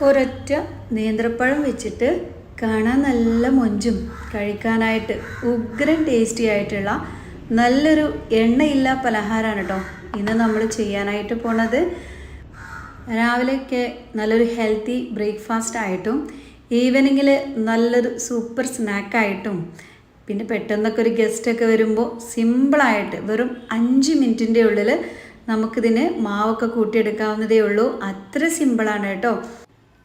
ഒരൊറ്റ നേന്ത്രപ്പഴം വെച്ചിട്ട് കാണാൻ നല്ല മൊഞ്ചും കഴിക്കാനായിട്ട് ഉഗ്രൻ ടേസ്റ്റി ആയിട്ടുള്ള നല്ലൊരു എണ്ണയില്ല പലഹാരമാണ് കേട്ടോ ഇന്ന് നമ്മൾ ചെയ്യാനായിട്ട് പോണത് രാവിലെയൊക്കെ നല്ലൊരു ഹെൽത്തി ബ്രേക്ക്ഫാസ്റ്റ് ആയിട്ടും ഈവനിങ്ങിൽ നല്ലൊരു സൂപ്പർ സ്നാക്കായിട്ടും പിന്നെ പെട്ടെന്നൊക്കെ ഒരു ഗസ്റ്റൊക്കെ വരുമ്പോൾ സിമ്പിളായിട്ട് വെറും അഞ്ച് മിനിറ്റിന്റെ ഉള്ളിൽ നമുക്കിതിന് മാവൊക്കെ കൂട്ടിയെടുക്കാവുന്നതേ ഉള്ളൂ. അത്ര സിമ്പിളാണ് കേട്ടോ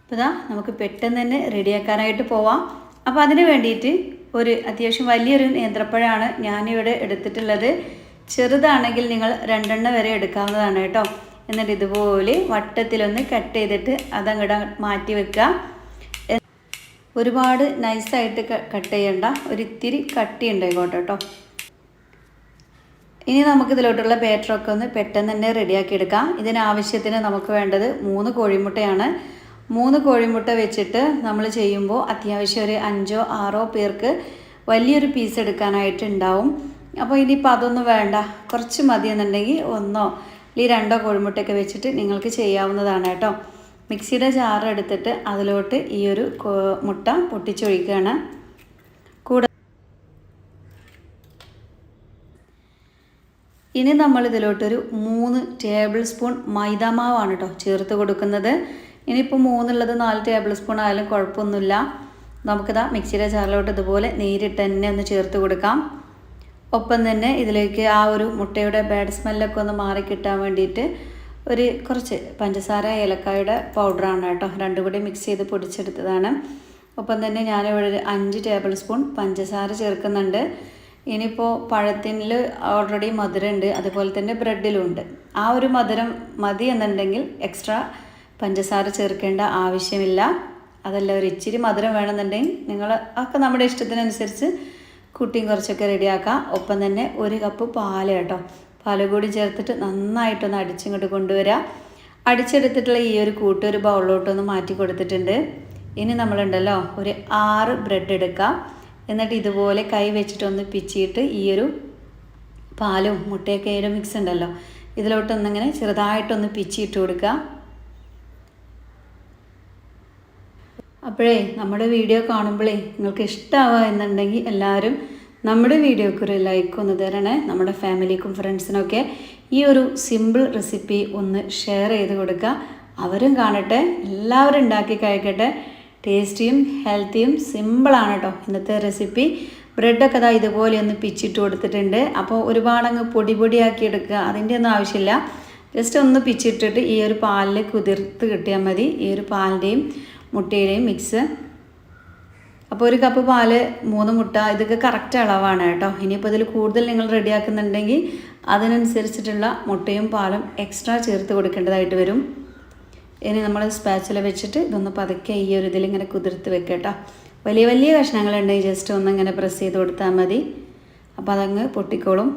അപ്പോൾ ഇതാ നമുക്ക് പെട്ടെന്ന് തന്നെ റെഡിയാക്കാനായിട്ട് പോവാം. അപ്പോൾ അതിന് വേണ്ടിയിട്ട് ഒരു അത്യാവശ്യം വലിയൊരു നേന്ത്രപ്പഴമാണ് ഞാനിവിടെ എടുത്തിട്ടുള്ളത്. ചെറുതാണെങ്കിൽ നിങ്ങൾ രണ്ടെണ്ണം വരെ എടുക്കാവുന്നതാണ് കേട്ടോ. എന്നിട്ട് ഇതുപോലെ വട്ടത്തിലൊന്ന് കട്ട് ചെയ്തിട്ട് അതങ്ങോട്ട് മാറ്റി വെക്കുക ഒരുപാട് നൈസായിട്ട് കട്ട് ചെയ്യണ്ട. ഒരിത്തിരി കട്ടി ഉണ്ടായിക്കോട്ടെ കേട്ടോ. ഇനി നമുക്ക് ഇതിലോട്ടുള്ള ബാറ്ററൊക്കെ ഒന്ന് പെട്ടെന്ന് തന്നെ റെഡിയാക്കി എടുക്കാം ഇതിനാവശ്യത്തിന് നമുക്ക് വേണ്ടത് മൂന്ന് കോഴിമുട്ടയാണ്. മൂന്ന് കോഴിമുട്ട വെച്ചിട്ട് നമ്മൾ ചെയ്യുമ്പോൾ അത്യാവശ്യം ഒരു അഞ്ചോ ആറോ പേർക്ക് വലിയൊരു പീസ് എടുക്കാനായിട്ട് ഉണ്ടാവും. അപ്പോൾ ഇനിയിപ്പോൾ അതൊന്നും വേണ്ട. കുറച്ച് മതി എന്നുണ്ടെങ്കിൽ ഒന്നോ അല്ലെങ്കിൽ രണ്ടോ കോഴിമുട്ടയൊക്കെ വെച്ചിട്ട് നിങ്ങൾക്ക് ചെയ്യാവുന്നതാണ് കേട്ടോ. മിക്സിയുടെ ജാർ എടുത്തിട്ട് അതിലോട്ട് ഈ ഒരു മുട്ട പൊട്ടിച്ചൊഴിക്കുകയാണ്. കൂടെ ഇനി നമ്മൾ ഇതിലോട്ടൊരു മൂന്ന് ടേബിൾ സ്പൂൺ മൈദാമാവാണ് കേട്ടോ ചേർത്ത് കൊടുക്കുന്നത്. ഇനിയിപ്പോൾ മൂന്നുള്ളത് നാല് ടേബിൾ സ്പൂൺ ആയാലും കുഴപ്പമൊന്നുമില്ല. നമുക്കിതാ മിക്സിയുടെ ചാറിലോട്ട് ഇതുപോലെ നേരിട്ട് തന്നെ ഒന്ന് ചേർത്ത് കൊടുക്കാം. ഒപ്പം തന്നെ ഇതിലേക്ക് ആ ഒരു മുട്ടയുടെ ബാഡ് സ്മെല്ലൊക്കെ ഒന്ന് മാറി കിട്ടാൻ വേണ്ടിയിട്ട് ഒരു കുറച്ച് പഞ്ചസാര ഏലക്കായുടെ പൗഡറാണ് കേട്ടോ. രണ്ടും കൂടി മിക്സ് ചെയ്ത് പൊടിച്ചെടുത്തതാണ്. ഒപ്പം തന്നെ ഞാനിവിടെ ഒരു അഞ്ച് ടേബിൾ സ്പൂൺ പഞ്ചസാര ചേർക്കുന്നുണ്ട്. ഇനിയിപ്പോൾ പഴത്തിൽ ഓൾറെഡി മധുരമുണ്ട്. അതുപോലെ തന്നെ ബ്രെഡിലും ഉണ്ട്. ആ ഒരു മധുരം മതി എന്നുണ്ടെങ്കിൽ എക്സ്ട്രാ പഞ്ചസാര ചേർക്കേണ്ട ആവശ്യമില്ല. അതല്ല ഒരു ഇച്ചിരി മധുരം വേണമെന്നുണ്ടെങ്കിൽ നിങ്ങൾ ഒക്കെ നമ്മുടെ ഇഷ്ടത്തിനനുസരിച്ച് കുട്ടിയും കുറച്ചൊക്കെ റെഡിയാക്കാം ഒപ്പം തന്നെ ഒരു കപ്പ് പാൽ കേട്ടോ. പാൽ കൂടി ചേർത്തിട്ട് നന്നായിട്ടൊന്ന് അടിച്ചിങ്ങോട്ട് കൊണ്ടുവരാം. അടിച്ചെടുത്തിട്ടുള്ള ഈ ഒരു കൂട്ട് ഒരു ബൗളിലോട്ടൊന്ന് മാറ്റി കൊടുത്തിട്ടുണ്ട്. ഇനി നമ്മളുണ്ടല്ലോ ഒരു ആറ് ബ്രെഡ് എടുക്കാം. എന്നിട്ട് ഇതുപോലെ കൈ വെച്ചിട്ടൊന്ന് പിച്ചിയിട്ട് ഈ ഒരു പാലും മുട്ടയൊക്കെ ഒരു മിക്സ് ഉണ്ടല്ലോ. ഇതിലോട്ടൊന്നിങ്ങനെ ചെറുതായിട്ടൊന്ന് പിച്ചിയിട്ട് കൊടുക്കുക അപ്പോഴേ നമ്മുടെ വീഡിയോ കാണുമ്പോഴേ നിങ്ങൾക്ക് ഇഷ്ടമാവുക എന്നുണ്ടെങ്കിൽ എല്ലാവരും നമ്മുടെ വീഡിയോക്ക് ഒരു ലൈക്ക് ഒന്ന് തരണേ. നമ്മുടെ ഫാമിലിക്കും ഫ്രണ്ട്സിനൊക്കെ ഈ ഒരു സിമ്പിൾ റെസിപ്പി ഒന്ന് ഷെയർ ചെയ്ത് കൊടുക്കുക. അവരും കാണട്ടെ എല്ലാവരും ഉണ്ടാക്കി കഴിക്കട്ടെ. ടേസ്റ്റിയും ഹെൽത്തിയും സിമ്പിളാണ് കേട്ടോ ഇന്നത്തെ റെസിപ്പി ബ്രെഡൊക്കെ ഇതാ ഇതുപോലെ ഒന്ന് പിച്ചിട്ട് കൊടുത്തിട്ടുണ്ട്. അപ്പോൾ ഒരുപാടങ്ങ് പൊടി പൊടിയാക്കി എടുക്കുക അതിന്റെ ഒന്നും ആവശ്യമില്ല. ജസ്റ്റ് ഒന്ന് പിച്ചിട്ടിട്ട് ഈ ഒരു പാലിൽ കുതിർത്ത് കിട്ടിയാൽ മതി. ഈ ഒരു പാലിന്റെയും മുട്ടയുടെയും മിക്സ് അപ്പോൾ ഒരു കപ്പ് പാൽ മൂന്ന് മുട്ട ഇതൊക്കെ കറക്റ്റ് അളവാണ് കേട്ടോ. ഇനിയിപ്പോൾ ഇതിൽ കൂടുതൽ നിങ്ങൾ റെഡിയാക്കുന്നുണ്ടെങ്കിൽ അതിനനുസരിച്ചിട്ടുള്ള മുട്ടയും പാലും എക്സ്ട്രാ ചേർത്ത് കൊടുക്കേണ്ടതായിട്ട് വരും. ഇനി നമ്മൾ സ്പാച്ചില വെച്ചിട്ട് ഇതൊന്ന് പതുക്കെ ഈ ഒരു ഇതിലിങ്ങനെ കുതിർത്ത് വെക്കുക കേട്ടോ. വലിയ വലിയ കഷ്ണങ്ങളുണ്ടെങ്കിൽ ജസ്റ്റ് ഒന്ന് ഇങ്ങനെ പ്രസ് ചെയ്ത് കൊടുത്താൽ മതി. അപ്പോൾ അതങ്ങ് പൊട്ടിക്കോളും.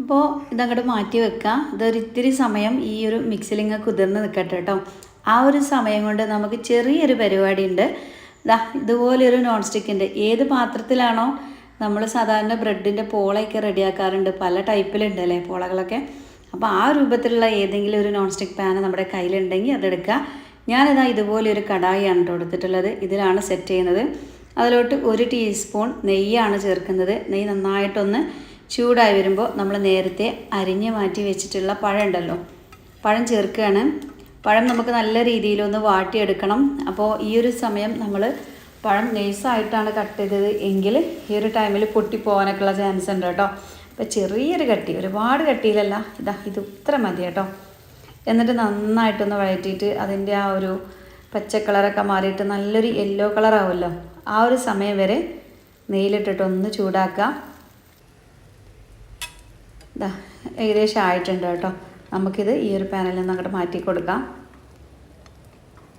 അപ്പോൾ ഇതങ്ങോട്ട് മാറ്റി വെക്കുക ഇതൊരിത്തിരി സമയം ഈ ഒരു മിക്സിലിങ്ങ് കുതിർന്ന് നിൽക്കട്ടെ കേട്ടോ. ആ ഒരു സമയം കൊണ്ട് നമുക്ക് ചെറിയൊരു പരിപാടി ഉണ്ട് ദാ ഇതുപോലൊരു നോൺ സ്റ്റിക്കിന്റെ ഏത് പാത്രത്തിലാണോ നമ്മൾ സാധാരണ ബ്രെഡിന്റെ പോളയൊക്കെ റെഡിയാക്കാറുണ്ട്. പല ടൈപ്പിലുണ്ട് അല്ലേ പോളകളൊക്കെ. അപ്പോൾ ആ രൂപത്തിലുള്ള ഏതെങ്കിലും ഒരു നോൺ സ്റ്റിക്ക് പാൻ നമ്മുടെ കയ്യിലുണ്ടെങ്കിൽ അതെടുക്കുക. ഞാനിതാ ഇതുപോലെ ഒരു കടായിയാണ് കേട്ടോ എടുത്തിട്ടുള്ളത്. ഇതിലാണ് സെറ്റ് ചെയ്യുന്നത്. അതിലോട്ട് ഒരു ടീസ്പൂൺ നെയ്യാണ് ചേർക്കുന്നത്. നെയ്യ് നന്നായിട്ടൊന്ന് ചൂടായി വരുമ്പോൾ നമ്മൾ നേരത്തെ അരിഞ്ഞ് മാറ്റി വെച്ചിട്ടുള്ള പഴം ഉണ്ടല്ലോ. പഴം ചേർക്കുകയാണ്. പഴം നമുക്ക് നല്ല രീതിയിലൊന്ന് വാട്ടിയെടുക്കണം. അപ്പോൾ ഈ ഒരു സമയം നമ്മൾ പഴം നൈസായിട്ടാണ് കട്ട് ചെയ്തത് എങ്കിൽ ഈ ഒരു ടൈമിൽ പൊട്ടിപ്പോകാനൊക്കെയുള്ള ചാൻസ് ഉണ്ട് കേട്ടോ. അപ്പോൾ ചെറിയൊരു കട്ടി ഒരുപാട് കട്ടിയിലല്ല ഇതാ ഇത് ഇത്ര മതി കേട്ടോ. എന്നിട്ട് നന്നായിട്ടൊന്ന് വഴറ്റിയിട്ട് അതിന്റെ ആ ഒരു പച്ച കളറൊക്കെ മാറിയിട്ട് നല്ലൊരു യെല്ലോ കളറാവുമല്ലോ ആ ഒരു സമയം വരെ നെയ്യിലിട്ടിട്ടൊന്ന് ചൂടാക്കുക. ഇതാ ഏകദേശം ആയിട്ടുണ്ട് കേട്ടോ. നമുക്കിത് ഈ ഒരു പാനലിൽ നിന്ന് അങ്ങോട്ട് മാറ്റി കൊടുക്കാം.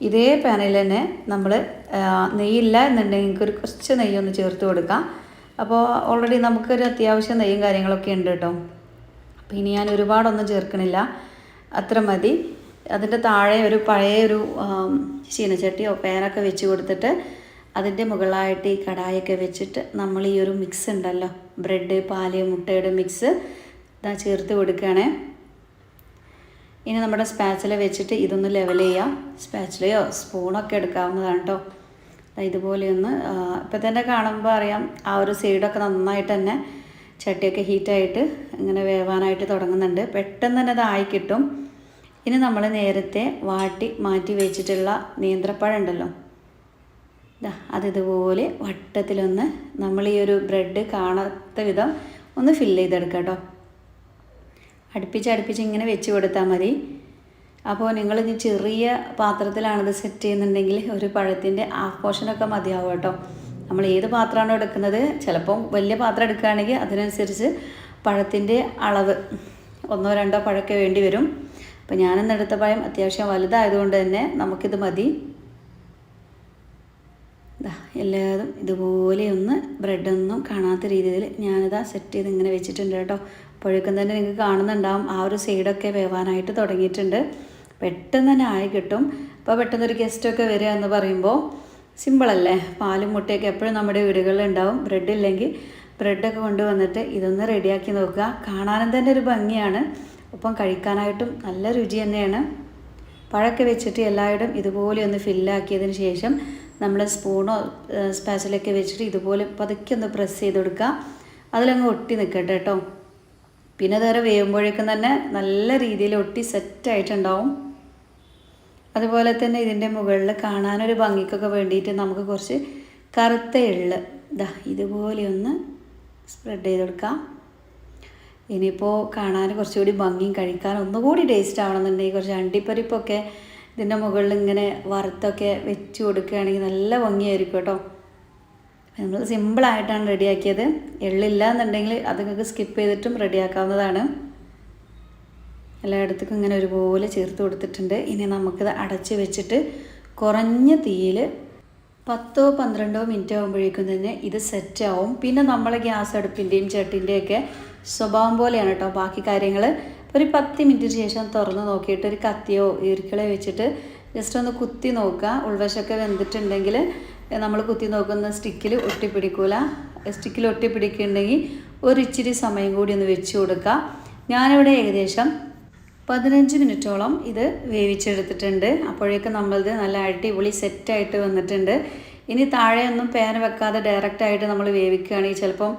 ഇതേ പാനിൽ തന്നെ നമ്മൾ നെയ്യില്ല എന്നുണ്ടെങ്കിൽ ഒരു കുറച്ച് നെയ്യൊന്ന് ചേർത്ത് കൊടുക്കാം. അപ്പോൾ ഓൾറെഡി നമുക്കൊരു അത്യാവശ്യം നെയ്യും കാര്യങ്ങളൊക്കെ ഉണ്ട് കേട്ടോ. അപ്പോൾ ഇനി ഞാൻ ഒരുപാടൊന്നും ചേർക്കണില്ല. അത്ര മതി. അതിന്റെ താഴെ ഒരു പഴയ ഒരു ചീനച്ചട്ടിയോ പാനൊക്കെ വെച്ച് കൊടുത്തിട്ട് അതിന്റെ മുകളിലായിട്ട് ഈ കടായൊക്കെ വെച്ചിട്ട് നമ്മൾ ഈ ഒരു മിക്സ് ഉണ്ടല്ലോ. ബ്രെഡ് പാൽ മുട്ടയുടെ മിക്സ് ഇതാ ചേർത്ത് കൊടുക്കുകയാണേ. ഇനി നമ്മുടെ സ്പാച്ചില വെച്ചിട്ട് ഇതൊന്ന് ലെവൽ ചെയ്യാം. സ്പാച്ചിലയോ സ്പൂണൊക്കെ എടുക്കാവുന്നതാണ് കേട്ടോ ഇതുപോലെയൊന്ന് ഇപ്പം തന്നെ കാണുമ്പോൾ അറിയാം ആ ഒരു സൈഡൊക്കെ നന്നായിട്ട് തന്നെ ചട്ടിയൊക്കെ ഹീറ്റായിട്ട് ഇങ്ങനെ വേവാനായിട്ട് തുടങ്ങുന്നുണ്ട്. പെട്ടെന്ന് തന്നെ അതായി കിട്ടും. ഇനി നമ്മൾ നേരത്തെ വാട്ടി മാറ്റി വെച്ചിട്ടുള്ള നേന്ത്രപ്പഴം ഉണ്ടല്ലോ. അതിതുപോലെ വട്ടത്തിലൊന്ന് നമ്മൾ ഈ ഒരു ബ്രെഡ് കാണാത്ത വിധം ഒന്ന് ഫില്ല് ചെയ്തെടുക്കാം കേട്ടോ അടുപ്പിച്ച് അടുപ്പിച്ച് ഇങ്ങനെ വെച്ച് കൊടുത്താൽ മതി. അപ്പോൾ നിങ്ങൾ ഇനി ചെറിയ പാത്രത്തിലാണിത് സെറ്റ് ചെയ്യുന്നുണ്ടെങ്കിൽ ഒരു പഴത്തിന്റെ ഹാഫ് പോർഷനൊക്കെ മതിയാവും കേട്ടോ. നമ്മൾ ഏത് പാത്രമാണോ എടുക്കുന്നത് ചിലപ്പം വലിയ പാത്രം എടുക്കുകയാണെങ്കിൽ അതിനനുസരിച്ച് പഴത്തിന്റെ അളവ് ഒന്നോ രണ്ടോ പഴമൊക്കെ വേണ്ടി വരും. അപ്പോൾ ഞാനിന്ന് എടുത്ത പഴം അത്യാവശ്യം വലുതായതുകൊണ്ട് തന്നെ നമുക്കിത് മതി. എല്ലാതും ഇതുപോലെ ഒന്ന് ബ്രെഡൊന്നും കാണാത്ത രീതിയിൽ ഞാനിതാ സെറ്റ് ചെയ്ത് ഇങ്ങനെ വെച്ചിട്ടുണ്ട് കേട്ടോ. അപ്പോഴേക്കും തന്നെ നിങ്ങൾക്ക് കാണുന്നുണ്ടാവും. ആ ഒരു സൈഡൊക്കെ വേവാനായിട്ട് തുടങ്ങിയിട്ടുണ്ട്. പെട്ടെന്ന് തന്നെ ആയി കിട്ടും. അപ്പോൾ പെട്ടെന്നൊരു ഗസ്റ്റൊക്കെ വരിക എന്ന് പറയുമ്പോൾ സിമ്പിളല്ലേ പാലും മുട്ടയൊക്കെ എപ്പോഴും നമ്മുടെ വീടുകളിൽ ഉണ്ടാവും. ബ്രെഡ് ഇല്ലെങ്കിൽ ബ്രെഡൊക്കെ കൊണ്ടുവന്നിട്ട് ഇതൊന്ന് റെഡിയാക്കി നോക്കുക. കാണാനും തന്നെ ഒരു ഭംഗിയാണ്. ഒപ്പം കഴിക്കാനായിട്ടും നല്ല രുചി തന്നെയാണ്. പഴമൊക്കെ വെച്ചിട്ട് എല്ലായിടും ഇതുപോലെ ഒന്ന് ഫില്ലാക്കിയതിന് ശേഷം നമ്മൾ സ്പൂണോ സ്പാസിലൊക്കെ വെച്ചിട്ട് ഇതുപോലെ പതുക്കെ ഒന്ന് പ്രസ് ചെയ്ത് കൊടുക്കുക. അതിലങ്ങ് ഒട്ടി നിൽക്കട്ടെ കേട്ടോ. പിന്നെ അതേറെ വേവുമ്പോഴേക്കും തന്നെ നല്ല രീതിയിൽ ഒട്ടി സെറ്റായിട്ടുണ്ടാവും അതുപോലെ തന്നെ ഇതിന്റെ മുകളിൽ കാണാനൊരു ഭംഗിക്കൊക്കെ വേണ്ടിയിട്ട് നമുക്ക് കുറച്ച് കറുത്ത എള്ള്. ഇതാ ഇതുപോലെ ഒന്ന് സ്പ്രെഡ് ചെയ്ത് കൊടുക്കാം. ഇനിയിപ്പോൾ കാണാൻ കുറച്ചുകൂടി ഭംഗിയും കഴിക്കാൻ ഒന്നുകൂടി ടേസ്റ്റ് ആവണമെന്നുണ്ടെങ്കിൽ കുറച്ച് അണ്ടിപ്പരിപ്പൊക്കെ ഇതിന്റെ മുകളിൽ ഇങ്ങനെ വറുത്തൊക്കെ വെച്ച് കൊടുക്കുകയാണെങ്കിൽ നല്ല ഭംഗിയായിരിക്കും കേട്ടോ. നമ്മൾ സിമ്പിളായിട്ടാണ് റെഡിയാക്കിയത്. എള്ളില്ല എന്നുണ്ടെങ്കിൽ അത് നിങ്ങൾക്ക് സ്കിപ്പ് ചെയ്തിട്ടും റെഡിയാക്കാവുന്നതാണ്. എല്ലായിടത്തേക്കും ഇങ്ങനെ ഒരുപോലെ ചേർത്ത് കൊടുത്തിട്ടുണ്ട്. ഇനി നമുക്കിത് അടച്ച് വെച്ചിട്ട് കുറഞ്ഞ തീയിൽ പത്തോ പന്ത്രണ്ടോ മിനിറ്റ് ആകുമ്പോഴേക്കും തന്നെ ഇത് സെറ്റാവും പിന്നെ നമ്മൾ ഗ്യാസ് അടുപ്പിന്റെയും ചട്ടിന്റെയൊക്കെ സ്വഭാവം പോലെയാണ് കേട്ടോ ബാക്കി കാര്യങ്ങൾ ഒരു പത്ത് മിനിറ്റിന് ശേഷം തുറന്ന് നോക്കിയിട്ട് ഒരു കത്തിയോ ഈർക്കിളോ വെച്ചിട്ട് ജസ്റ്റ് ഒന്ന് കുത്തി നോക്കുക. ഉൾവശമൊക്കെ വെന്തിട്ടുണ്ടെങ്കിൽ നമ്മൾ കുത്തി നോക്കുന്ന സ്റ്റിക്കിൽ ഒട്ടിപ്പിടിക്കൂല. സ്റ്റിക്കിൽ ഒട്ടിപ്പിടിക്കുന്നുണ്ടെങ്കിൽ ഒരു ഇച്ചിരി സമയം കൂടി ഒന്ന് വെച്ച് കൊടുക്കുക. ഞാനിവിടെ ഏകദേശം പതിനഞ്ച് മിനിറ്റോളം ഇത് വേവിച്ചെടുത്തിട്ടുണ്ട്. അപ്പോഴേക്കും നമ്മളത് നല്ല അടിപൊളി സെറ്റായിട്ട് വന്നിട്ടുണ്ട്. ഇനി താഴെയൊന്നും പാൻ വെക്കാതെ ഡയറക്റ്റായിട്ട് നമ്മൾ വേവിക്കുകയാണെങ്കിൽ ചിലപ്പം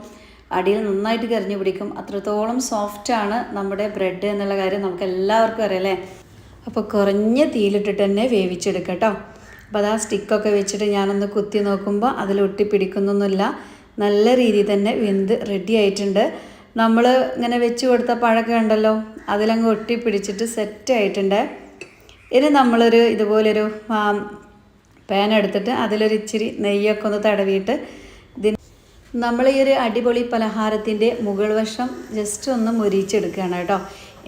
അടിയിൽ നന്നായിട്ട് കരിഞ്ഞു പിടിക്കും. അത്രത്തോളം സോഫ്റ്റാണ് നമ്മുടെ ബ്രെഡ് എന്നുള്ള കാര്യം നമുക്ക് എല്ലാവർക്കും അറിയാലേ അപ്പോൾ കുറഞ്ഞ തീയിലിട്ടിട്ട് തന്നെ വേവിച്ചെടുക്കാം കേട്ടോ. അപ്പോൾ അത് ആ സ്റ്റിക്കൊക്കെ വെച്ചിട്ട് ഞാനൊന്ന് കുത്തി നോക്കുമ്പോൾ അതിൽ ഒട്ടിപ്പിടിക്കുന്നൊന്നുമില്ല നല്ല രീതിയിൽ തന്നെ വെന്ത് റെഡി ആയിട്ടുണ്ട്. നമ്മൾ ഇങ്ങനെ വെച്ച് കൊടുത്ത പഴമൊക്കെ ഉണ്ടല്ലോ അതിലങ്ങ് ഒട്ടിപ്പിടിച്ചിട്ട് സെറ്റ് ആയിട്ടുണ്ട്. ഇനി നമ്മളൊരു ഇതുപോലൊരു പാൻ എടുത്തിട്ട് അതിലൊരു ഇച്ചിരി നെയ്യൊക്കെ ഒന്ന് തടവിയിട്ട് ഇതിന് നമ്മൾ ഈ ഒരു അടിപൊളി പലഹാരത്തിന്റെ മുകൾ വശം ജസ്റ്റ് ഒന്ന് മുരിച്ചെടുക്കുകയാണ് കേട്ടോ.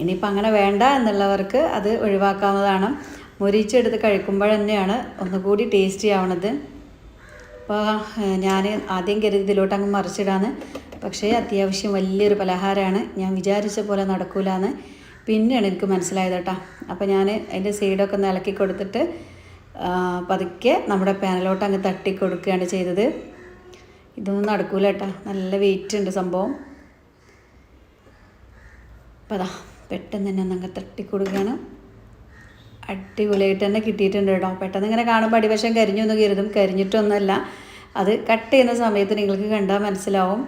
ഇനിയിപ്പോൾ അങ്ങനെ വേണ്ട എന്നുള്ളവർക്ക് അത് ഒഴിവാക്കാവുന്നതാണ്. മുരിച്ചെടുത്ത് കഴിക്കുമ്പോൾ തന്നെയാണ് ഒന്നുകൂടി ടേസ്റ്റി ആവണത്. അപ്പോൾ ഞാൻ ആദ്യം കരുതി ഇതിലോട്ട് അങ്ങ് മറിച്ചിടാന്ന്. പക്ഷേ അത്യാവശ്യം വലിയൊരു പലഹാരമാണ്. ഞാൻ വിചാരിച്ച പോലെ നടക്കൂലെന്ന് പിന്നെയാണ് എനിക്ക് മനസ്സിലായത് കേട്ടോ. അപ്പോൾ ഞാൻ അതിന്റെ സൈഡൊക്കെ ഒന്ന് ഇളക്കി കൊടുത്തിട്ട് പതുക്കെ നമ്മുടെ പാനലോട്ട് അങ്ങ് തട്ടി കൊടുക്കുകയാണ് ചെയ്തത്. ഇതൊന്നും നടക്കൂല കേട്ടോ. നല്ല വെയിറ്റ് ഉണ്ട് സംഭവം. അപ്പോൾ അതാ പെട്ടെന്ന് തന്നെ ഒന്ന് അങ്ങ് തട്ടി കൊടുക്കുകയാണ്. അടിപൊളിയായിട്ട് തന്നെ കിട്ടിയിട്ടുണ്ട് കേട്ടോ. പെട്ടെന്ന് ഇങ്ങനെ കാണുമ്പോൾ അടിവശം കരിഞ്ഞു എന്ന് കരുതും. കരിഞ്ഞിട്ടൊന്നുമല്ല. അത് കട്ട് ചെയ്യുന്ന സമയത്ത് നിങ്ങൾക്ക് കണ്ടാൽ മനസ്സിലാവും.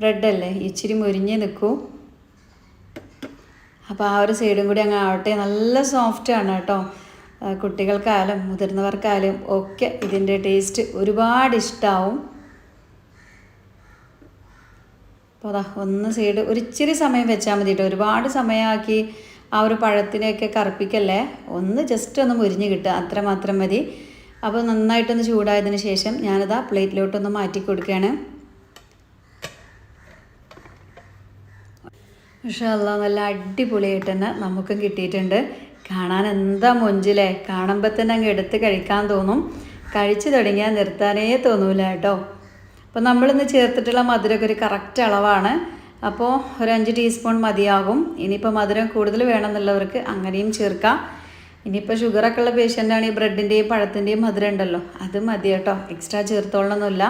ബ്രെഡല്ലേ ഇച്ചിരി മുരിഞ്ഞ് നിൽക്കും അപ്പോൾ ആ ഒരു സൈഡും കൂടി അങ്ങ് ആവട്ടെ. നല്ല സോഫ്റ്റാണ് കേട്ടോ. കുട്ടികൾക്കായാലും മുതിർന്നവർക്കായാലും ഒക്കെ ഇതിന്റെ ടേസ്റ്റ് ഒരുപാട് ഇഷ്ടമാവും അപ്പോൾ അതാ ഒന്ന് സൈഡ് ഒരിച്ചിരി സമയം വെച്ചാൽ മതി കേട്ടോ ഒരുപാട് സമയമാക്കി ആ ഒരു പഴത്തിനെയൊക്കെ കറുപ്പിക്കല്ലേ? ഒന്ന് ജസ്റ്റ് ഒന്ന് മുരിഞ്ഞ് കിട്ടുക. അത്ര മാത്രം മതി. അപ്പോൾ നന്നായിട്ടൊന്ന് ചൂടായതിന് ശേഷം ഞാനത് ആ പ്ലേറ്റിലോട്ടൊന്ന് മാറ്റി കൊടുക്കുകയാണ്. പക്ഷേ അല്ല നല്ല അടിപൊളിയായിട്ട് തന്നെ നമുക്കും കിട്ടിയിട്ടുണ്ട്. കാണാൻ എന്താ മൊഞ്ചിലേ? കാണുമ്പോൾ തന്നെ അങ്ങ് എടുത്ത് കഴിക്കാൻ തോന്നും. കഴിച്ചു തുടങ്ങിയാൽ നിർത്താനേ തോന്നൂല കേട്ടോ. അപ്പോൾ നമ്മളിന്ന് ചേർത്തിട്ടുള്ള മധുരമൊക്കെ ഒരു കറക്റ്റ് അളവാണ്. അപ്പോൾ ഒരു അഞ്ച് ടീസ്പൂൺ മതിയാകും. ഇനിയിപ്പോൾ മധുരം കൂടുതൽ വേണമെന്നുള്ളവർക്ക് അങ്ങനെയും ചേർക്കാം. ഇനിയിപ്പോൾ ഷുഗറൊക്കെ ഉള്ള പേഷ്യന്റാണ് ഈ ബ്രെഡിന്റെയും പഴത്തിന്റെയും മധുരം ഉണ്ടല്ലോ അത് മതി കേട്ടോ. എക്സ്ട്രാ ചേർത്തോളണമെന്നില്ല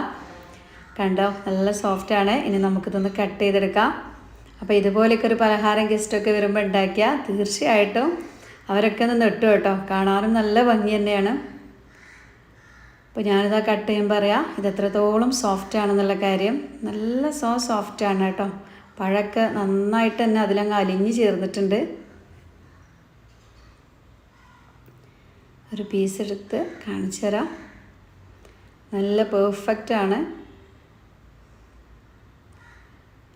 കണ്ടോ? നല്ല സോഫ്റ്റ് ആണ്. ഇനി നമുക്കിതൊന്ന് കട്ട് ചെയ്തെടുക്കാം. അപ്പോൾ ഇതുപോലെയൊക്കെ ഒരു പലഹാരം ഗസ്റ്റൊക്കെ വരുമ്പോൾ ഉണ്ടാക്കിയാൽ തീർച്ചയായിട്ടും അവരൊക്കെ ഒന്ന് നെട്ടു കേട്ടോ. കാണാനും നല്ല ഭംഗി തന്നെയാണ്. അപ്പോൾ ഞാനിതാ കട്ട് ചെയ്യുമ്പോൾ പറയാം ഇത് എത്രത്തോളം സോഫ്റ്റ് ആണെന്നുള്ള കാര്യം. നല്ല സോ സോഫ്റ്റ് ആണ് കേട്ടോ. പഴമൊക്കെ നന്നായിട്ട് തന്നെ അതിലങ്ങ് അലിഞ്ഞ് ചേർന്നിട്ടുണ്ട്. ഒരു പീസ് എടുത്ത് കാണിച്ചു തരാം. നല്ല പെർഫെക്റ്റ് ആണ്.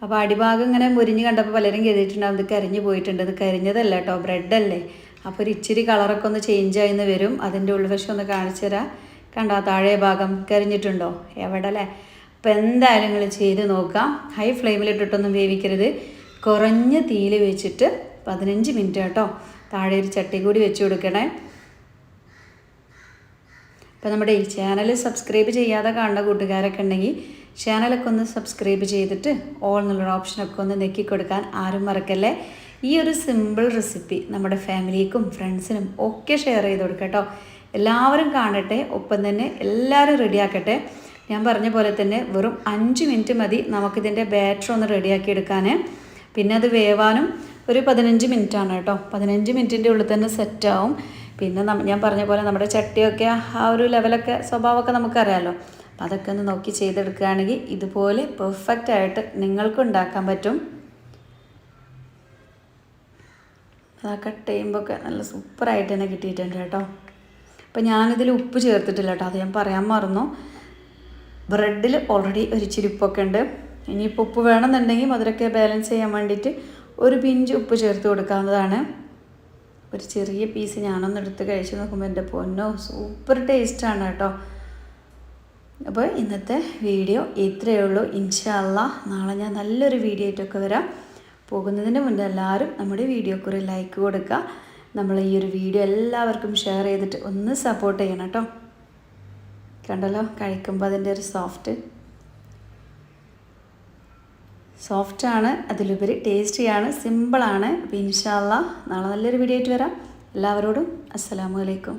അപ്പോൾ അടിഭാഗം ഇങ്ങനെ മുരിഞ്ഞ് കണ്ടപ്പോൾ പലരും കരുതിയിട്ടുണ്ടാവും ഇത് കരിഞ്ഞു പോയിട്ടുണ്ട്. ഇത് കരിഞ്ഞതല്ല കേട്ടോ ബ്രെഡല്ലേ അപ്പോൾ ഒരു ഇച്ചിരി കളറൊക്കെ ഒന്ന് ചേഞ്ച് ആയിന്ന് വരും. അതിന്റെ ഉൾവശം ഒന്ന് കാണിച്ചു തരാം. കണ്ടോ താഴെ ഭാഗം കരിഞ്ഞിട്ടുണ്ടോ? എവിടെ അല്ലേ അപ്പോൾ എന്തായാലും നിങ്ങൾ ചെയ്ത് നോക്കാം. ഹൈ ഫ്ലെയിമിലിട്ടിട്ടൊന്നും വേവിക്കരുത്. കുറഞ്ഞ തീയിൽ വെച്ചിട്ട് പതിനഞ്ച് മിനിറ്റ് കേട്ടോ. താഴെ ഒരു ചട്ടി കൂടി വെച്ച് കൊടുക്കണേ. അപ്പോൾ നമ്മുടെ ഈ ചാനൽ സബ്സ്ക്രൈബ് ചെയ്യാതെ കാണുന്ന കൂട്ടുകാരൊക്കെ ഉണ്ടെങ്കിൽ ചാനലൊക്കെ ഒന്ന് സബ്സ്ക്രൈബ് ചെയ്തിട്ട് ഓൾ എന്നുള്ളൊരു ഓപ്ഷനൊക്കെ ഒന്ന് നെക്കി കൊടുക്കാൻ ആരും മറക്കല്ലേ? ഈ ഒരു സിമ്പിൾ റെസിപ്പി നമ്മുടെ ഫാമിലിക്കും ഫ്രണ്ട്സിനും ഒക്കെ ഷെയർ ചെയ്ത് കൊടുക്കട്ടോ എല്ലാവരും കാണട്ടെ. ഒപ്പം തന്നെ എല്ലാവരും റെഡിയാക്കട്ടെ ഞാൻ പറഞ്ഞ പോലെ തന്നെ വെറും അഞ്ച് മിനിറ്റ് മതി നമുക്കിതിന്റെ ബാറ്റർ ഒന്ന് റെഡിയാക്കി എടുക്കാൻ പിന്നെ അത് വേവാനും ഒരു പതിനഞ്ച് മിനിറ്റാണ് കേട്ടോ. പതിനഞ്ച് മിനിറ്റിന്റെ ഉള്ളിൽ തന്നെ സെറ്റാവും. പിന്നെ ഞാൻ പറഞ്ഞ പോലെ നമ്മുടെ ചട്ടിയൊക്കെ ആ ഒരു ലെവലൊക്കെ സ്വഭാവമൊക്കെ നമുക്കറിയാമല്ലോ അപ്പം അതൊക്കെ ഒന്ന് നോക്കി ചെയ്തെടുക്കുകയാണെങ്കിൽ ഇതുപോലെ പെർഫെക്റ്റ് ആയിട്ട് നിങ്ങൾക്കും ഉണ്ടാക്കാൻ പറ്റും. അതൊക്കെ കട്ട് ഒക്കെ നല്ല സൂപ്പറായിട്ട് തന്നെ കിട്ടിയിട്ടുണ്ട് കേട്ടോ. അപ്പം ഞാനിതിൽ ഉപ്പ് ചേർത്തിട്ടില്ല കേട്ടോ. അത് ഞാൻ പറയാൻ മറന്നു. ബ്രെഡിൽ ഓൾറെഡി ഒരു ചിരിപ്പൊക്കെ ഉണ്ട്. ഇനിയിപ്പോൾ ഉപ്പ് വേണമെന്നുണ്ടെങ്കിൽ മധുരമൊക്കെ ബാലൻസ് ചെയ്യാൻ വേണ്ടിയിട്ട് ഒരു പിഞ്ച് ഉപ്പ് ചേർത്ത് കൊടുക്കാവുന്നതാണ്. ഒരു ചെറിയ പീസ് ഞാനൊന്ന് എടുത്ത് കഴിച്ച് നോക്കുമ്പോൾ എന്റെ പൊന്നോ സൂപ്പർ ടേസ്റ്റാണ് കേട്ടോ. അപ്പോൾ ഇന്നത്തെ വീഡിയോ ഇത്രയേ ഉള്ളൂ. ഇൻഷാല്ല നാളെ ഞാൻ നല്ലൊരു വീഡിയോ ആയിട്ടൊക്കെ വരാം. പോകുന്നതിന് മുന്നേ എല്ലാവരും നമ്മുടെ വീഡിയോക്ക് ഒരു ലൈക്ക് കൊടുക്കുക. നമ്മൾ ഈ ഒരു വീഡിയോ എല്ലാവർക്കും ഷെയർ ചെയ്തിട്ട് ഒന്ന് സപ്പോർട്ട് ചെയ്യണം കേട്ടോ. കണ്ടല്ലോ കഴിക്കുമ്പോൾ അതിന്റെ ഒരു സോഫ്റ്റ് സോഫ്റ്റാണ് അതിലുപരി ടേസ്റ്റിയാണ് സിമ്പിളാണ് അപ്പോൾ ഇൻഷാല്ല നാളെ നല്ലൊരു വീഡിയോ ആയിട്ട് വരാം. എല്ലാവരോടും അസ്സലാമു അലൈക്കും.